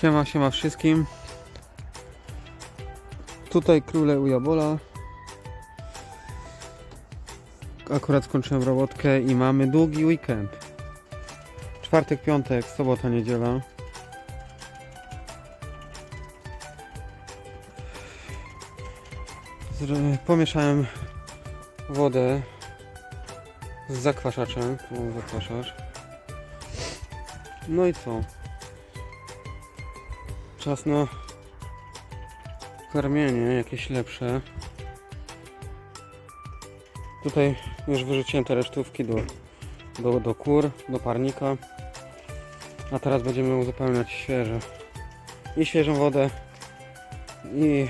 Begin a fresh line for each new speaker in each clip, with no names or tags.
Siema, siema wszystkim. Tutaj króle Ujabola. Akurat skończyłem robotkę i mamy długi weekend. Czwartek, piątek, sobota, niedziela. Pomieszałem wodę z zakwaszaczem. Zakwaszacz. No i co? Czas na karmienie jakieś lepsze. Tutaj już wyrzuciłem te resztówki do, do, do kur, do parnika. A teraz będziemy uzupełniać świeże. I świeżą wodę, i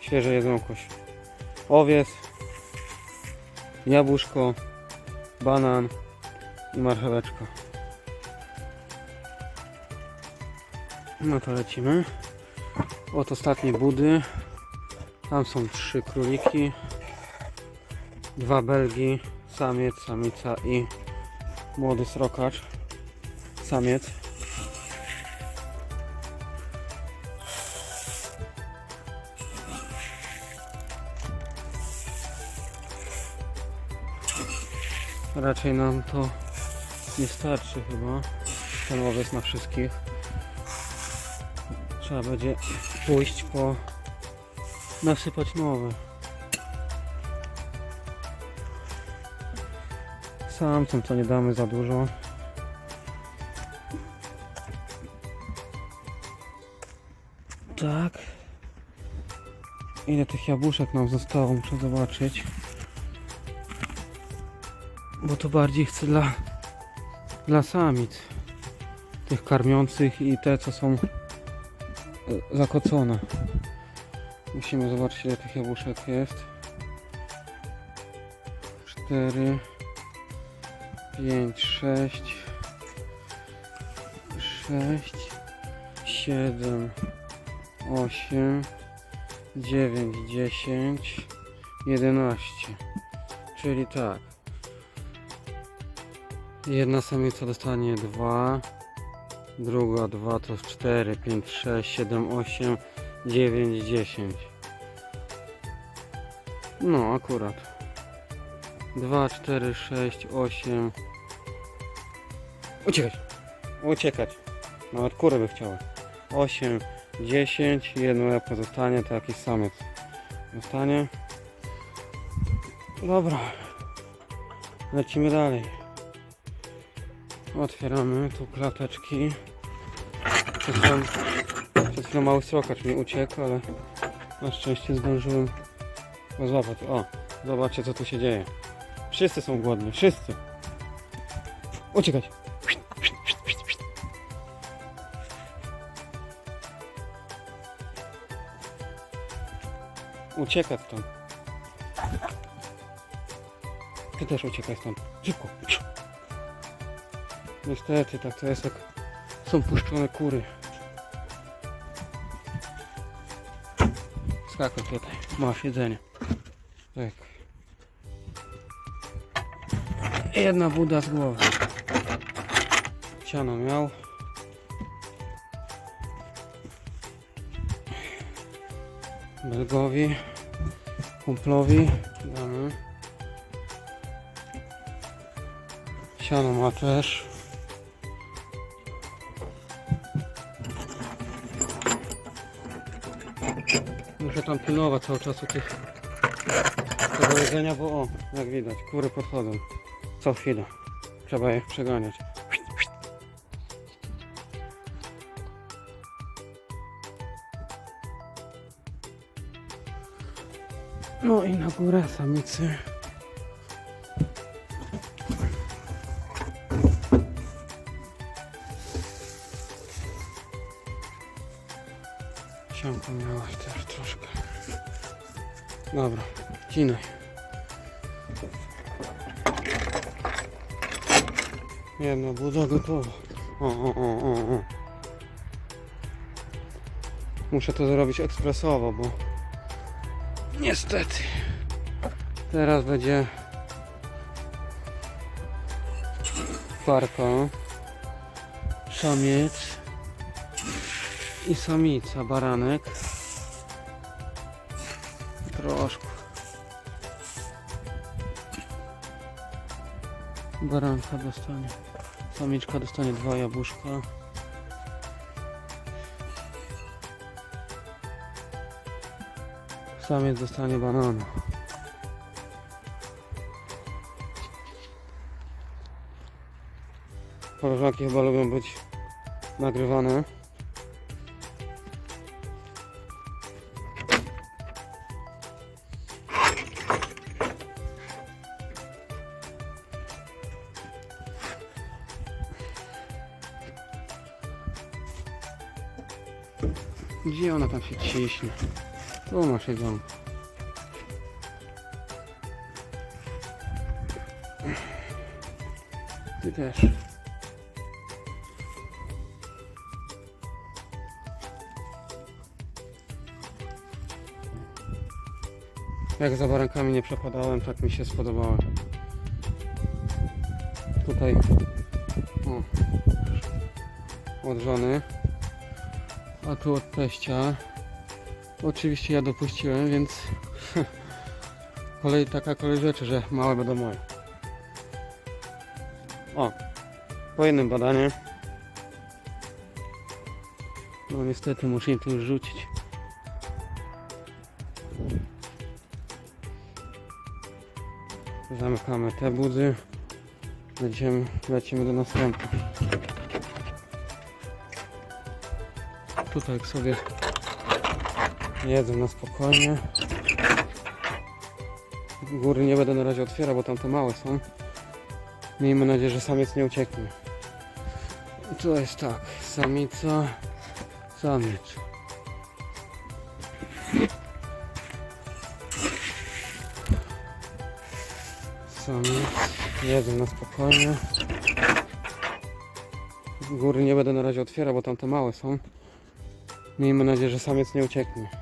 świeże jedzonkość. Owiec, jabłuszko, banan i marcheweczka. No to lecimy. Od ostatniej budy. Tam są trzy króliki. Dwa belgi. Samiec, samica i młody srokacz. Samiec. Raczej nam to nie starczy chyba. Ten owiec na wszystkich. Trzeba będzie pójść po nasypać nowe. Samcom to nie damy za dużo. Tak. Ile tych jabłuszek nam zostało, muszę zobaczyć. Bo to bardziej chcę dla, dla samic. Tych karmiących i te co są zakocone. Musimy zobaczyć ile tych jabłuszek jest. 4 5 6 6 7 8 9 10 11 Czyli tak Jedna samica dostanie 2 Druga 2 to 4 5 6 7 8 9 10 No akurat. 2 4 6 8 Uciekać. Uciekać. Nawet kury by chciały 8 10 Jedno jabłko zostanie To jakiś samiec Zostanie. Dobra. Lecimy dalej. Otwieramy tu klateczki Przed chwilą, przed chwilą mały srokacz mi uciekł, ale na szczęście zdążyłem go złapać. O, zobaczcie co tu się dzieje. Wszyscy są głodni, wszyscy. Uciekać. Uciekać stąd. Ty też uciekaj stąd. Szybko. Niestety, tak to jest jak są puszczone kury. Skakuj tutaj, masz jedzenie. Tak. Jedna buda z głowy. Siano miał. Belgowi, kumplowi damy. Siano ma też. Muszę tam pilnować cały czas u tych tego jedzenia, bo o, jak widać, kury podchodzą co chwilę. Trzeba je przeganiać. No i na górę samicy. Sianko miałaś też troszkę. Dobra, cinaj. Jedna buda gotowa. O, o, o, o. Muszę to zrobić ekspresowo, bo niestety teraz będzie parka, samiec I samica, baranek. Troszkę. Baranka dostanie. Samiczka dostanie dwa jabłuszka. Samiec dostanie banana. Koleżanki chyba lubią być nagrywane. Się ciśnie? Tu ma siedzonko. Ty też. Jak za barankami nie przepadałem, tak mi się spodobało. Tutaj o, od żony, a tu od teścia. Oczywiście ja dopuściłem, więc kolej, taka kolej rzeczy, że małe będą moje. O, po jednym badaniu. No niestety muszę im to już rzucić. Zamykamy te budy. Lecimy, lecimy do następnych. Tutaj sobie jedzą na spokojnie. Góry nie będę na razie otwierał, bo tam te małe są. Miejmy nadzieję, że samiec nie ucieknie. To jest tak, samica, samiec. Samiec, jedzą na spokojnie. Góry nie będę na razie otwierał, bo tam te małe są. Miejmy nadzieję, że samiec nie ucieknie.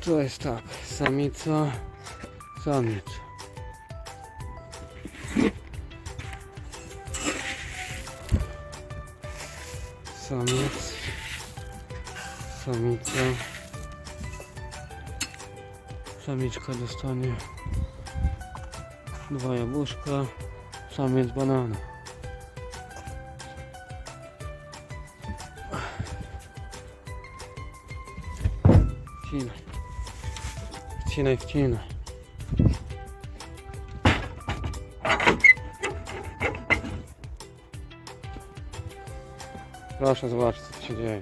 To jest tak, samica, samiec. Samiec, samica, samiczka dostanie dwa jabłuszka, samiec banana. Wcinaj, wcinaj, wcinaj. Proszę zobaczyć co się dzieje.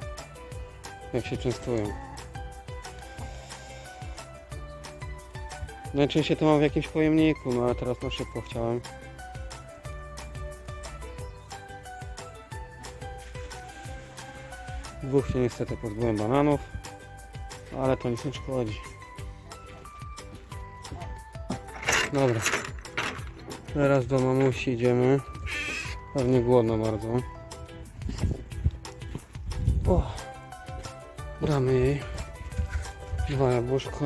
Jak się częstują. Najczęściej to mam w jakimś pojemniku, no ale teraz na szybko chciałem. Dwóch się niestety pozbyłem bananów, ale to nic nie szkodzi. Dobra. Teraz do mamusi idziemy. Pewnie głodno bardzo. O, damy jej dwa jabłuszka.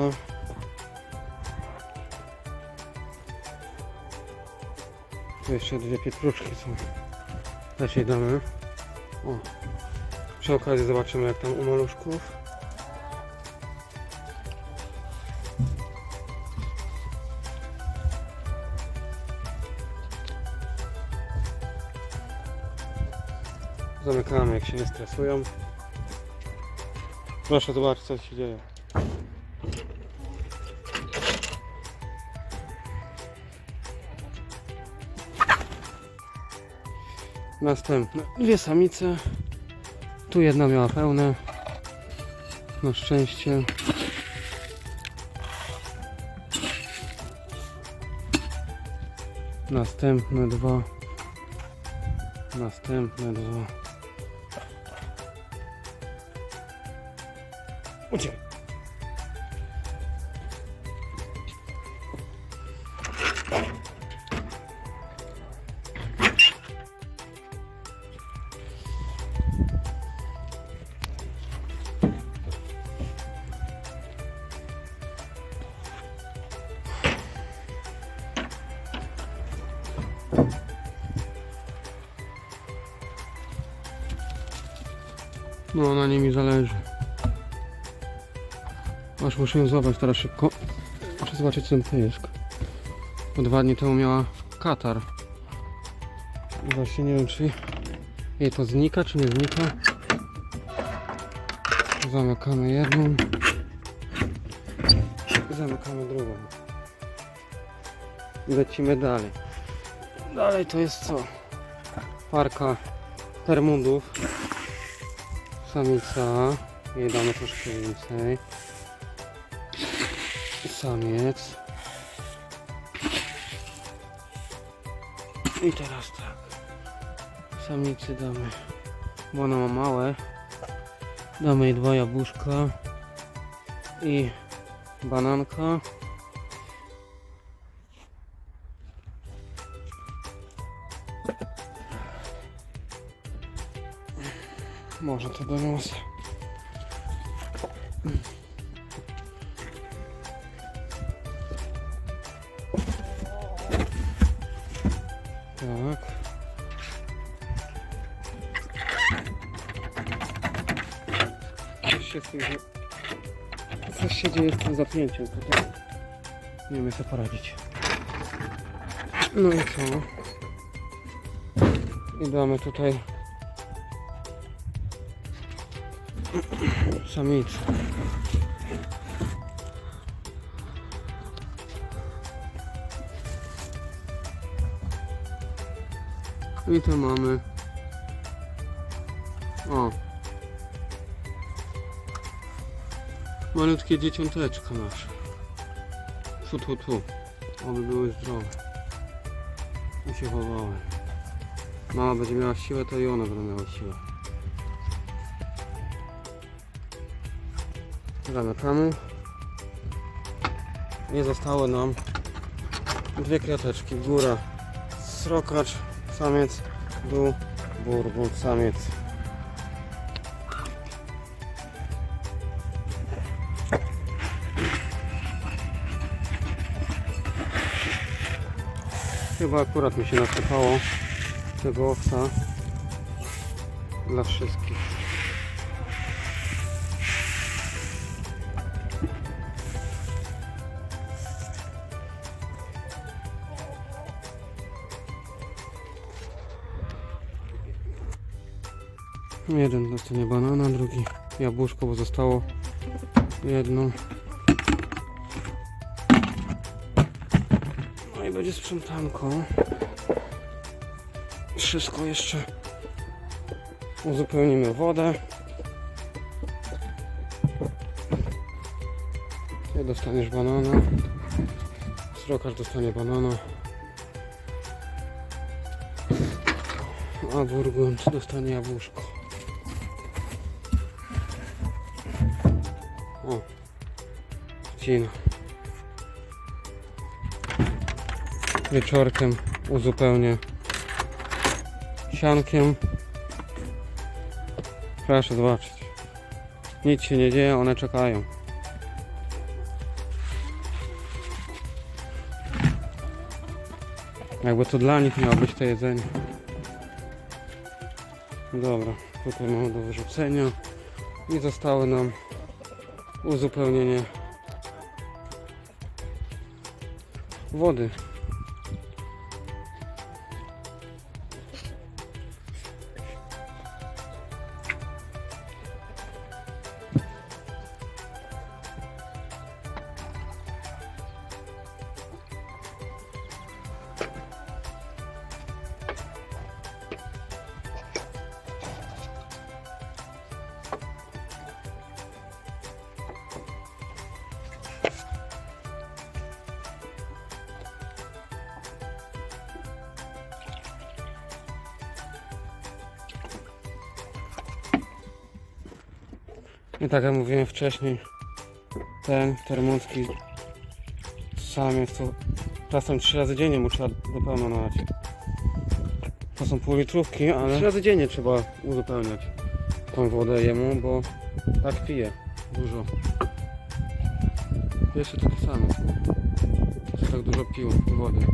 Jeszcze dwie pietruszki są. Też jej damy. O. Przy okazji zobaczymy jak tam u maluszków. Zamykamy jak się nie stresują. Proszę zobaczyć co się dzieje. Następne dwie samice. Tu jedna miała pełne. Na szczęście. Następne dwa. Następne dwa. No, na nimi zależy. Aż muszę ją złapać teraz szybko. Muszę zobaczyć, co to jest. Bo dwa dni temu miała katar. I właśnie nie wiem, czy jej to znika, czy nie znika. Zamykamy jedną. Zamykamy drugą. Lecimy dalej. Dalej to jest co? Parka Termundów. Samica. Jej damy troszkę więcej. Samiec. I teraz tak. Samicy damy. Bo ona ma małe. Damy jej dwa jabłuszka. I bananka. Może to do nas. Tak. Coś się tym... Coś się dzieje z tym zapnięciem tutaj. Nie wiem sobie poradzić. No i co? I damy tutaj samicy. I to mamy. O. Malutkie dzieciąteczka nasze. Tu, tu, tu. Oby były zdrowe. I się chowały. Mama będzie miała siłę, to i one będą miały siłę. Zamykamy. I zostały nam dwie kwiateczki. Góra srokacz, samiec, dół, burbun, samiec. Chyba akurat mi się nasypało tego owca dla wszystkich. Jeden dostanie banana, drugi jabłuszko, bo zostało jedno. No i będzie sprzątanko. Wszystko jeszcze uzupełnimy wodę. Ty dostaniesz banana. Srokarz dostanie banana. A burgund dostanie jabłuszko. Wcina. Wieczorkiem uzupełnię siankiem. Proszę zobaczyć. Nic się nie dzieje, one czekają. Jakby to dla nich miało być to jedzenie. Dobra, tutaj mamy do wyrzucenia. I zostały nam uzupełnienie wody. I tak jak mówiłem wcześniej, ten termonski samiec to czasem trzy razy dziennie mu trzeba do pełna nalać. To są półlitrówki, ale trzy razy dziennie trzeba uzupełniać tą wodę jemu, bo tak pije dużo. Jeszcze taki samiec, że tak dużo pił wody.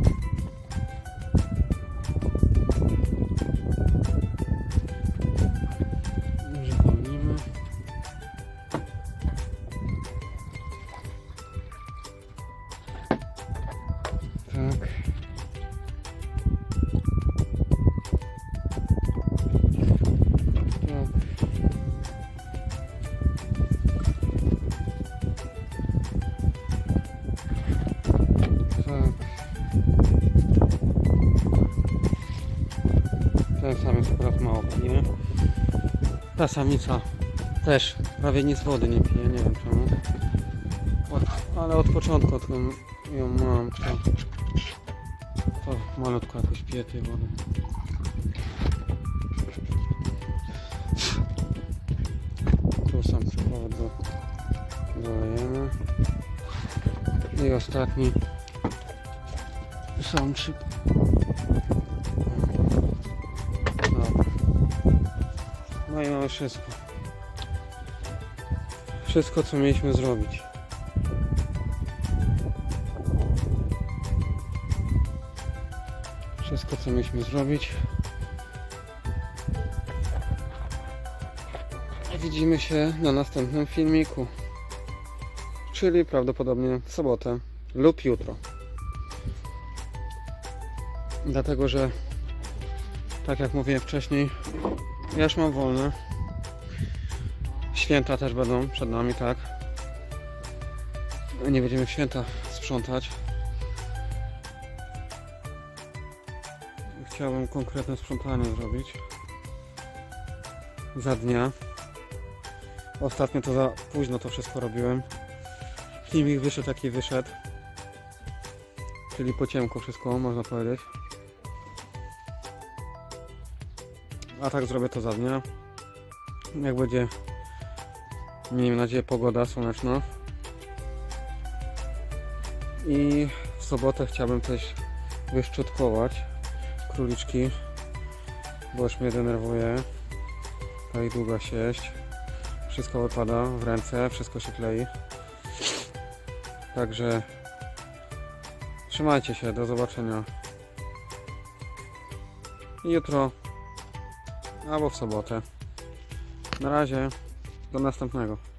Ta samica też prawie nic wody nie pije, nie wiem czemu. Od, ale od początku, odkąd ją mam, to, to malutko jakoś pije tej wody. Tu sam przepływek do, dolejemy. I ostatni samczyk. Dobra. No i mamy wszystko. Wszystko co mieliśmy zrobić. Wszystko co mieliśmy zrobić. Widzimy się na następnym filmiku. Czyli prawdopodobnie w sobotę lub jutro. Dlatego, że tak jak mówiłem wcześniej, ja już mam wolne. Święta też będą przed nami, tak? Nie będziemy w święta sprzątać. Chciałbym konkretne sprzątanie zrobić. Za dnia. Ostatnio to za późno to wszystko robiłem. Filmik wyszedł taki wyszedł. Czyli po ciemku wszystko, można powiedzieć. A tak zrobię to za dnia. Jak będzie, miejmy nadzieję, pogoda słoneczna. I w sobotę chciałbym też wyszczotkować króliczki, bo już mnie denerwuje. Ta ich długa sieść. Wszystko wypada w ręce, wszystko się klei. Także trzymajcie się, do zobaczenia jutro albo w sobotę. Na razie, do następnego.